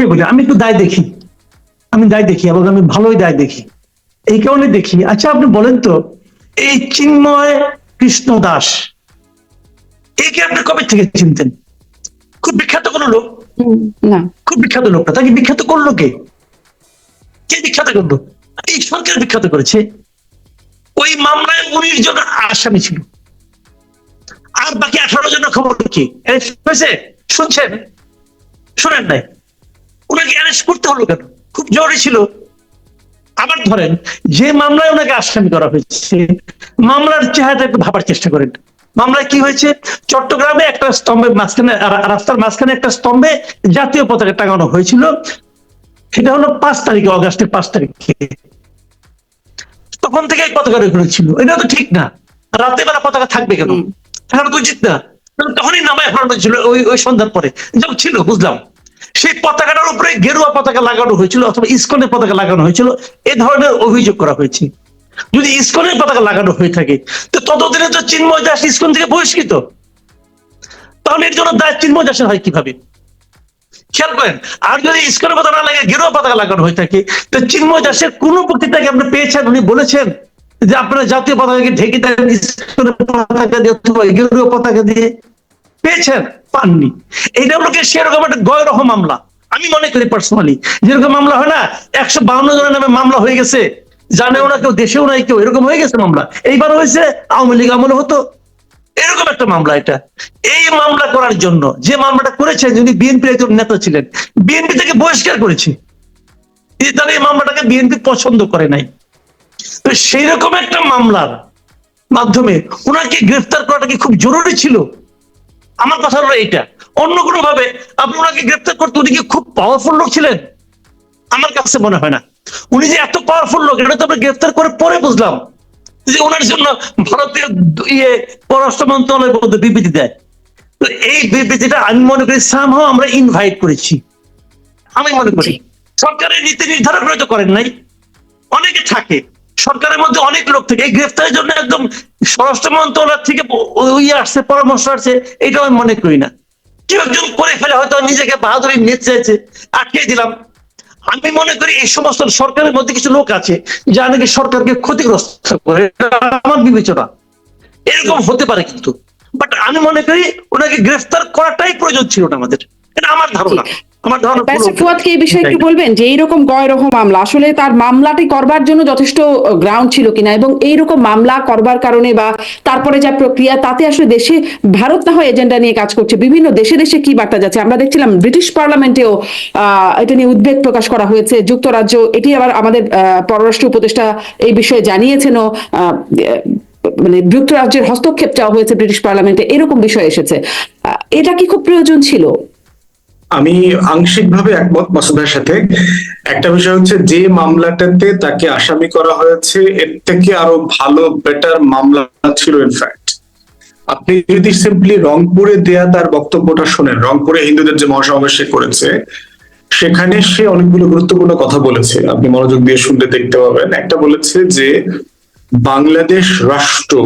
আমাকে বলি আমি একটু দায় দেখি। আমি দায় দেখি এবং আমি ভালোই দায় দেখি। এই কারণে দেখি। আচ্ছা আপনি বলেন তো এই চিন্ময় কৃষ্ণ দাস একে আপনি কবে থেকে চিনতেন? খুব বিখ্যাত কোনো লোক? না। খুব বিখ্যাত লোকটা। তাকে বিখ্যাত করল কে? কে বিখ্যাত করল? এই সরকার বিখ্যাত করেছে। ওই মামলায় উনিশ জন আসামি ছিল। আর বাকি আঠারো জনের খবর কি? শুনছেন? শুনেন নাই? ওনাকে অ্যারেস্ট করতে হলো কেন? খুব জরুরি ছিল। আবার ধরেন যে মামলায় ওনাকে আসামি করা হয়েছে মামলার চেহারাটা একটু ভাবার চেষ্টা করেন। মামলায় কি হয়েছে? চট্টগ্রামে একটা স্তম্ভের মাঝখানে রাস্তার মাঝখানে একটা স্তম্ভে জাতীয় পতাকা টাঙানো হয়েছিল। সেটা হলো পাঁচ তারিখে অগাস্টের পাঁচ তারিখে। তখন থেকে পতাকা ওখানে ছিল এটা তো ঠিক না। রাতে বেলা পতাকা থাকবে কেন। থাকাটা তো উচিত না। তখনই নামায় ফেলানো ছিল ওই ওই সন্ধ্যার পরে। যখন ছিল বুঝলাম। সেই পতাকাটার উপরে গেরুয়া পতাকা লাগানো হয়েছিল অথবা ইস্কনের পতাকা লাগানো হয়েছিল, এ ধরনের অভিযোগ করা হয়েছে। যদি ইস্কনের পতাকা লাগানো হয়ে থাকে, তো ততদিনে তো চিন্ময় দাস ইস্কন থেকে বহিষ্কৃত। তাহলে এর জন্য দায় চিন্ময় দাসের হয় কীভাবে? খেয়াল করেন, আর যদি ইস্কনের পতাকা না লাগে, গেরুয়া পতাকা লাগানো হয়ে থাকে, তো চিন্ময় দাসের কোন বক্তৃতাকে আপনি পেয়েছেন? উনি বলেছেন যে আপনারা জাতীয় পতাকাকে ঢেকে দেন, ইস্কনের পতাকা দিয়ে অথবা গেরুয়া পতাকা দিয়ে। পেয়েছেন, পাননি। এইটা হলো সেরকম একটা গয়রহ মামলা। আমি মনে করি পার্সোনালি যেরকম মামলা হয় না, একশো বাউন্ন জনের নামে মামলা হয়ে গেছে। জানেও না কেউ, দেশেও নাই কেউ, এরকম হয়ে গেছে মামলা। এইবার হয়েছে, আওয়ামী লীগ আমলে হতো। এরকম একটা মামলা এটা। এই মামলা করার জন্য, যে মামলাটা করেছেন, যিনি বিএনপির একজন নেতা ছিলেন, বিএনপি থেকে বহিষ্কার করেছে। তাহলে এই মামলাটাকে বিএনপি পছন্দ করে নাই। তো সেই রকম একটা মামলার মাধ্যমে ওনাকে গ্রেফতার করাটা কি খুব জরুরি ছিল? আমার কথা হলো এইটা। অন্য কোনো ভাবে আপনি ওনাকে গ্রেফতার করতে উনি কি খুব পাওয়ারফুল লোক ছিলেন? আমার কাছে মনে হয় না। উনি যে এত পাওয়ারফুল লোক এটা তো আমরা গ্রেফতার করে পরে বুঝলাম যে ওনার জন্য ভারতীয় ইয়ে পররাষ্ট্র মন্ত্রণালয় পর্যন্ত বিবৃতি দেয়। তো এই বিবৃতিটা আমি মনে করি সামহাও আমরা ইনভাইট করেছি। আমি মনে করি। সরকারের নীতি নির্ধারণ করে তো করেন নাই। অনেকে থাকে। সরকারের মধ্যে অনেক লোক থাকে। এই গ্রেফতারের জন্য একদম স্বরাষ্ট্র মন্ত্রণালয় থেকে ইয়ে আসছে, পরামর্শ আসছে, এটা আমি মনে করি না। কেউ একজন করে ফেলে, হয়তো নিজেকে বাহাদুরি নিতে চাইছে, আটকে দিলাম। আমি মনে করি এই সমস্ত সরকারের মধ্যে কিছু লোক আছে যা নাকি সরকারকে ক্ষতিগ্রস্ত করে। আমার বিবেচনা। এরকম হতে পারে কিন্তু। বাট আমি মনে করি ওনাকে গ্রেফতার করাটাই প্রয়োজন ছিল না আমাদের। এটা আমার ধারণা। আমার এই বিষয়ে একটু বলবেন যে এইরকম গয়রহ মামলা আসলে তার মামলাটি করবার জন্য যথেষ্ট গ্রাউন্ড ছিল কিনা এবং এইরকম মামলা করবার কারণে বা তারপরে যা প্রক্রিয়া তাতে আসলে দেশে ভারত না হয় এজেন্ডা নিয়ে কাজ করছে বিভিন্ন দেশে দেশে কি বার্তা যাচ্ছে? আমরা দেখছিলাম ব্রিটিশ পার্লামেন্টেও আহ, এটা নিয়ে উদ্বেগ প্রকাশ করা হয়েছে। যুক্তরাজ্য এটি আবার আমাদের আহ, পররাষ্ট্র উপদেষ্টা এই বিষয়ে জানিয়েছেনও আহ, মানে যুক্তরাজ্যের হস্তক্ষেপ চাওয়া হয়েছে ব্রিটিশ পার্লামেন্টে এরকম বিষয় এসেছে। এটা কি খুব প্রয়োজন ছিল? আমি আংশিকভাবে একমত মাসুদের সাথে। একটা বিষয় হচ্ছে, যে মামলাটাতে তাকে আসামি করা হয়েছে, এর থেকে আরও ভালো বেটার মামলা ছিল ইনফ্যাক্ট আপনি যদি সিম্পলি রংপুরে দেয়া তার বক্তব্যটা শোনেন, রংপুরে হিন্দুদের যে মহাসমাবেশ করেছে, সেখানে সে অনেকগুলো গুরুত্বপূর্ণ কথা বলেছে। আপনি মনোযোগ দিয়ে শুনতে দেখতে পাবেন। একটা বলেছে যে, বাংলাদেশ রাষ্ট্র,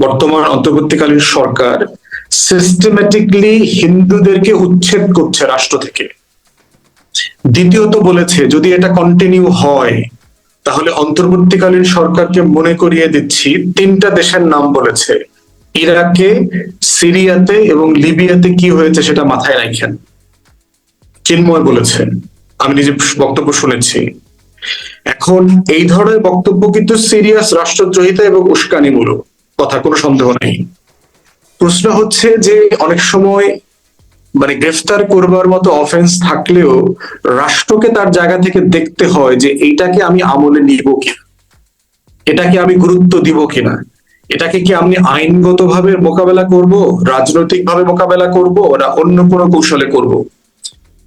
বর্তমান অন্তর্বর্তীকালীন সরকার সিস্টেমেটিকলি হিন্দুদেরকে উচ্ছেদ করছে রাষ্ট্র থেকে। দ্বিতীয়ত বলেছে, যদি এটা কন্টিনিউ হয়, তাহলে অন্তর্বর্তীকালীন সরকারকে মনে করিয়ে দিচ্ছি, তিনটা দেশের নাম বলেছে। ইরাকে, সিরিয়াতে এবং লিবিয়াতে কি হয়েছে সেটা মাথায় রাখেন। চিন্ময় বলেছেন আমি নিজে বক্তব্য শুনেছি। এখন এই ধরনের বক্তব্য কিন্তু সিরিয়াস রাষ্ট্রদ্রোহিতা এবং উস্কানিমূলক, কথা কোনো সন্দেহ নেই। প্রশ্ন হচ্ছে যে অনেক সময় মানে গ্রেফতার করবার মতো অফেন্স থাকলেও রাষ্ট্রকে তার জায়গা থেকে দেখতে হয় যে এটাকে আমি আমলে নিব কিনা? এটাকে আমি গুরুত্ব দিব কিনা? এটাকে কি আমি আইনগতভাবে মোকাবেলা করব রাজনৈতিকভাবে মোকাবেলা করব না অন্য কোনো কৌশলে করব?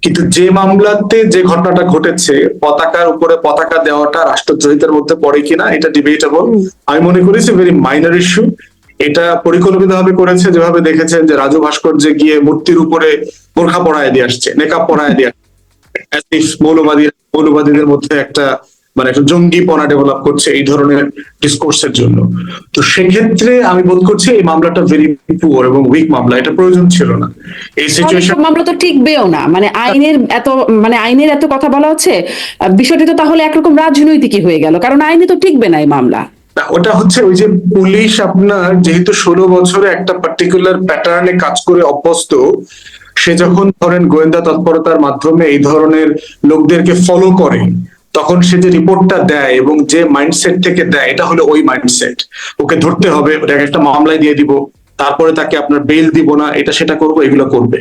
কিন্তু যে মামলাতে যে ঘটনাটা ঘটেছে পতাকার উপরে পতাকা দেওয়াটা রাষ্ট্রদ্রোহিতার মধ্যে পড়ে কিনা এটা ডিবেটেবল আমি মনে করি ভেরি মাইনর ইস্যু এটা পরিকল্পিত ভাবে করেছে যেভাবে দেখেছেন যে রাজু ভাস্কর্য গিয়ে মূর্তির উপরে বোরখা পড়ায় দিয়ে আসছে নেকাব পড়ায় দিয়ে আসছে। মৌলবাদী মৌলবাদীদের মধ্যে একটা মানে একটা জঙ্গিপনা ডেভেলপ করছে এই ধরনের ডিসকোর্সের জন্য। তো সেক্ষেত্রে আমি বোধ করছি এই মামলাটা ভেরি পুয়ার এবং উইক মামলা এটা প্রয়োজন ছিল না। এই সিচুয়েশন মামলা তো টিকবেও না। মানে আইনের এত মানে আইনের এত কথা বলা হচ্ছে বিষয়টি তো তাহলে একরকম রাজনৈতিকই হয়ে গেল কারণ আইনে তো ঠিকবে না এই মামলা। না, ওটা হচ্ছে ওই যে পুলিশ আপনার যেহেতু ষোলো বছরে একটা পার্টিকুলার প্যাটার্নে কাজ করে অভ্যস্ত সে যখন ধরেন গোয়েন্দা তৎপরতার মাধ্যমে এই ধরনের লোকদেরকে ফলো করে তখন সে যে রিপোর্টটা দেয় এবং যে মাইন্ডসেট থেকে দেয় এটা হলো ওই মাইন্ডসেট ওকে ধরতে হবে ওটাকে একটা মামলায় দিয়ে দিব তারপরে তাকে আপনার বেল দিব না এটা সেটা করব এগুলো করবে।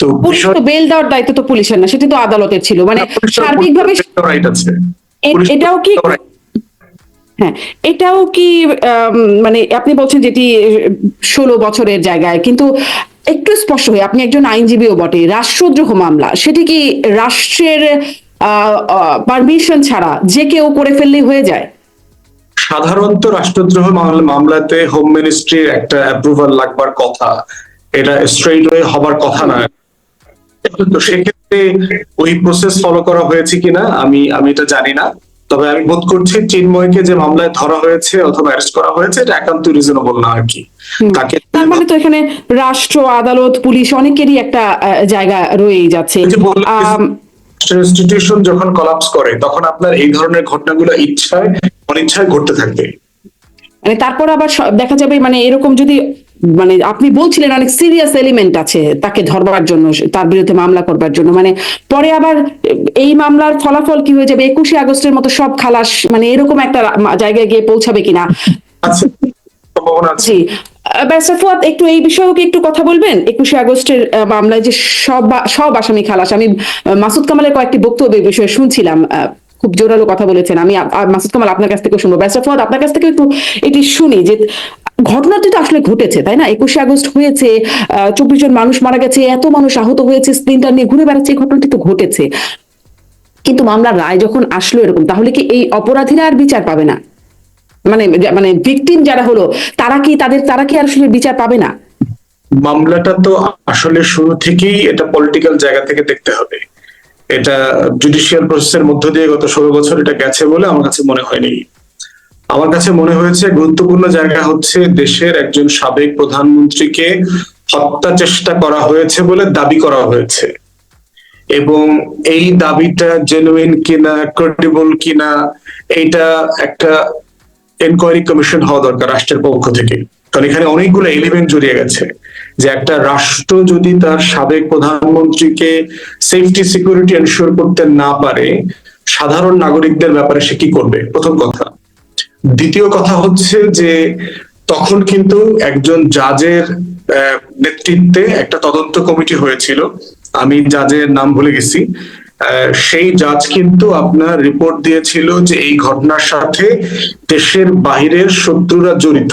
তো পুলিশ তো বেল দেওয়ার দায়িত্ব তো পুলিশের না সেটি তো আদালতের ছিল। মানে সার্বিকভাবে রাইট আছে। এটাও কি হ্যাঁ এটাও কি মানে আপনি বলছেন যেটি ষোলো বছরের জায়গায়, কিন্তু একটু স্পষ্ট হয়ে, আপনি একজন আইনজীবীও বটে, রাষ্ট্রদ্রোহ মামলা, সেটি কি রাষ্ট্রের পারমিশন ছাড়া যে কেউ করে ফেললে হয়ে যায়? সাধারণত রাষ্ট্রদ্রোহ মামলা- মামলাতে হোম মিনিস্ট্রির একটা অ্যাপ্রুভাল লাগবার কথা, এটা স্ট্রেট ওয়ে হবার কথা না। তো সেক্ষেত্রে ওই প্রসেস ফলো করা হয়েছে কিনা, আমি আমি এটা জানি না। তবে আমি বোধ করছি চিন্ময়কে যে মামলায় ধরা হয়েছে অথবা অ্যারেস্ট করা হয়েছে এটা একান্ত রিজনেবল না আর কি। তাকে তার মানে তো এখানে রাষ্ট্র আদালত পুলিশ অনেকেরই একটা জায়গা রয়েই যাচ্ছে। ইনস্টিটিউশন যখন কলাপস করে তখন আপনার এই ধরনের ঘটনাগুলো ইচ্ছায় অনিচ্ছায় ঘটতে থাকবে। মানে তারপর আবার দেখা যাবে মানে এরকম যদি মানে আপনি বলছিলেন অনেক সিরিয়াস এলিমেন্ট আছে তাকে ধরবার জন্য তার বিরুদ্ধে মামলা করবার জন্য। মানে পরে আবার এই মামলার ফলাফল কি হয়ে যাবে? একুশে আগস্টের মতো সব খালাস মানে এরকম একটা জায়গায় গিয়ে পৌঁছাবে কিনা? জি। একটু এই বিষয়েও কি একটু কথা বলবেন? একুশে আগস্টের মামলায় যে সব সব আসামি খালাস আমি মাসুদ কামালের কয়েকটি বক্তব্য এই বিষয়ে শুনছিলাম আহ, খুব জোরালো কথা বলেছেন। আমি মাসুদ কামাল আপনার কাছ থেকে শুনব। ব্যারিস্টার ফুয়াদ আপনার কাছ থেকে একটু এটি শুনি যে, ঘটনাটি তো আসলে ঘটেছে, তাই না? একুশে আগস্ট হয়েছে চব্বিশ জন মানুষ মারা গেছে, এত মানুষ আহত হয়েছে স্ক্রিনটা নিয়ে ঘুরে বেড়াচ্ছে, এই ঘটনাটি তো ঘটেছে। কিন্তু মামলার রায় যখন আসলো এরকম, তাহলে কি এই অপরাধীরা আর বিচার পাবে না? মানে মানে ভিকটিম যারা হলো, তারা কি তাদের, তারা কি আর আসলে বিচার পাবে না? মামলাটা তো আসলে শুরু থেকেই এটা পলিটিক্যাল জায়গা থেকে দেখতে হবে। এটা জুডিশিয়াল প্রসেসের মধ্য দিয়ে গত ষোলো বছর এটা গেছে বলে আমার কাছে মনে হয়নি। আমার কাছে মনে হয়েছে গুরুত্বপূর্ণ জায়গা হচ্ছে দেশের একজন সাবেক প্রধানমন্ত্রীকে হত্যা চেষ্টা করা হয়েছে বলে দাবি করা হয়েছে। এবং এই দাবিটা জেনুইন কিনা ক্রেডিবল কিনা, এইটা একটা এনকোয়ারি কমিশন হওয়া দরকার রাষ্ট্রের পক্ষ থেকে। কারণ এখানে অনেকগুলো এলিমেন্ট জড়িয়ে গেছে। যে একটা রাষ্ট্র যদি তার সাবেক প্রধানমন্ত্রীকে সেফটি সিকিউরিটি এনশিওর করতে না পারে, সাধারণ নাগরিকদের ব্যাপারে সে কি করবে? প্রথম কথা। দ্বিতীয় কথা হচ্ছে যে তখন কিন্তু একজন জাজের নেতৃত্বে একটা তদন্ত কমিটি হয়েছিল। আমি জাজের নাম ভুলে গেছি। সেই জাজ কিন্তু আপনার রিপোর্ট দিয়েছিল যে এই ঘটনার সাথে দেশের বাহিরের শত্রুরা জড়িত।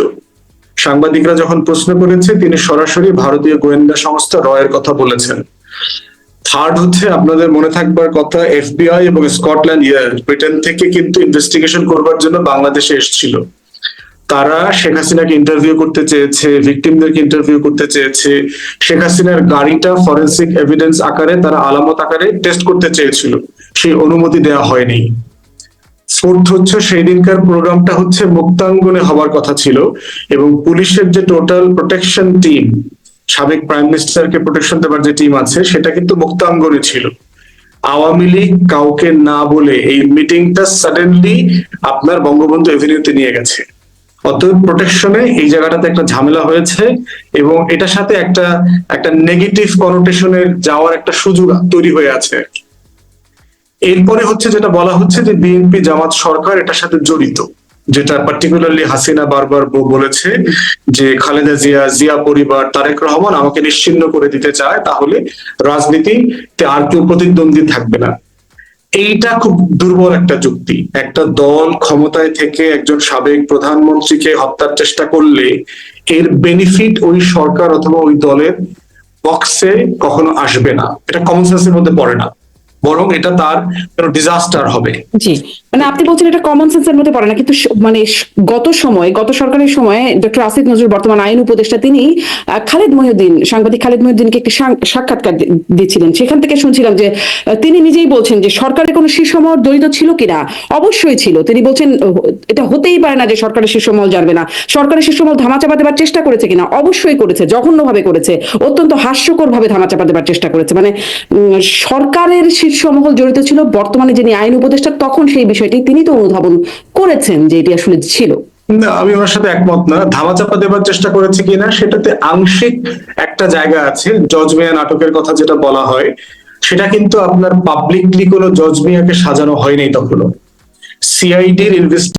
সাংবাদিকরা যখন প্রশ্ন করেছে, তিনি সরাসরি ভারতীয় গোয়েন্দা সংস্থা রয়ের কথা বলেছেন। থার্ড হচ্ছে, আপনাদের মনে থাকবার কথা এফবিআই এবং স্কটল্যান্ড ইয়ার্ড ব্রিটেন থেকে কিন্তু ইনভেস্টিগেশন করবার জন্য বাংলাদেশে এসেছিল। তারা শেখ হাসিনাকে ইন্টারভিউ করতে চেয়েছে ভিকটিমদেরকে ইন্টারভিউ করতে চেয়েছে। শেখ হাসিনার গাড়িটা ফরেন্সিক এভিডেন্স আকারে, তারা আলামত আকারে টেস্ট করতে চেয়েছিল। সেই অনুমতি দেওয়া হয়নি। ফোর্থ হচ্ছে সেই দিনকার প্রোগ্রামটা হচ্ছে মুক্তাঙ্গনে হবার কথা ছিল এবং পুলিশের যে টোটাল প্রোটেকশন টিম, সাবেক প্রাইম মিনিস্টারকে প্রোটেকশন দেবার যে টিম আছে, সেটা কিন্তু মুক্তাঙ্গনে ছিল আওয়ামী লীগ কাউকে না বলে এই মিটিংটা সাডেনলি আপনার বঙ্গবন্ধু এভিনিউতে নিয়ে গেছে অতএব প্রোটেকশনে এই জায়গাটাতে একটা ঝামেলা হয়েছে এবং এটার সাথে একটা একটা নেগেটিভ কনোটেশনের যাওয়ার একটা সুযোগ তৈরি হয়ে আছে আর কি। এরপরে হচ্ছে যেটা বলা হচ্ছে যে বিএনপি জামাত সরকার এটার সাথে জড়িত, যেটা পার্টিকুলারলি হাসিনা বারবার বলেছে যে খালেদা জিয়া জিয়া পরিবার, তারেক রহমান আমাকে নিশ্চিন্ন করে দিতে চায়, তাহলে রাজনীতিতে আর কেউ প্রতিদ্বন্দ্বী থাকবে না। এইটা খুব দুর্বল একটা যুক্তি। একটা দল ক্ষমতায় থেকে একজন সাবেক প্রধানমন্ত্রীকে হত্যার চেষ্টা করলে এর বেনিফিট ওই সরকার অথবা ওই দলের বক্সে কখনো আসবে না। এটা কমন সেন্সের মধ্যে পড়ে না। বরং এটা তার ডিজাস্টার হবে। জি মানে আপনি বলছেন এটা কমন সেন্সের মধ্যে পড়ে না, কিন্তু মানে গত সময়, গত সরকারের সময় ডক্টর আসিফ নজরুল বর্তমান আইন উপদেষ্টা তিনি খালেদ মহিউদ্দিন, সাংবাদিক খালেদ মহিউদ্দিনকে একটি সাক্ষাৎকার দিয়েছিলেন। সেখান থেকে শুনছিলাম যে তিনি নিজেই বলছেন যে সরকারের কোনো শীর্ষ মহল জড়িত ছিল কিনা? অবশ্যই ছিল। তিনি বলছেন এটা হতেই পারে না যে সরকারের শীর্ষ মহল জানবে না। সরকারের শীর্ষ মহল ধামাচাপা দেবার চেষ্টা করেছে কিনা? অবশ্যই করেছে, জঘন্যভাবে করেছে, অত্যন্ত হাস্যকর ভাবে ধামাচাপা দেবার চেষ্টা করেছে। মানে সরকারের শীর্ষ মহল জড়িত ছিল, বর্তমানে যিনি আইন উপদেষ্টা, তখন সেই বিষয়টি তিনি তো অনুধাবন করেছেন যে এটি আসলে ছিল। না, আমি ওনার সাথে একমত না। ধামাচাপা দেবার চেষ্টা করেছে কিনা, সেটাতে আংশিক একটা জায়গা আছে, জজ মিয়া নাটকের কথা যেটা বলা হয়। সেটা কিন্তু আপনার পাবলিকলি কোনো জজ মিয়াকে সাজানো হয়নি তখনও। সিআইডির ইনভেস্ট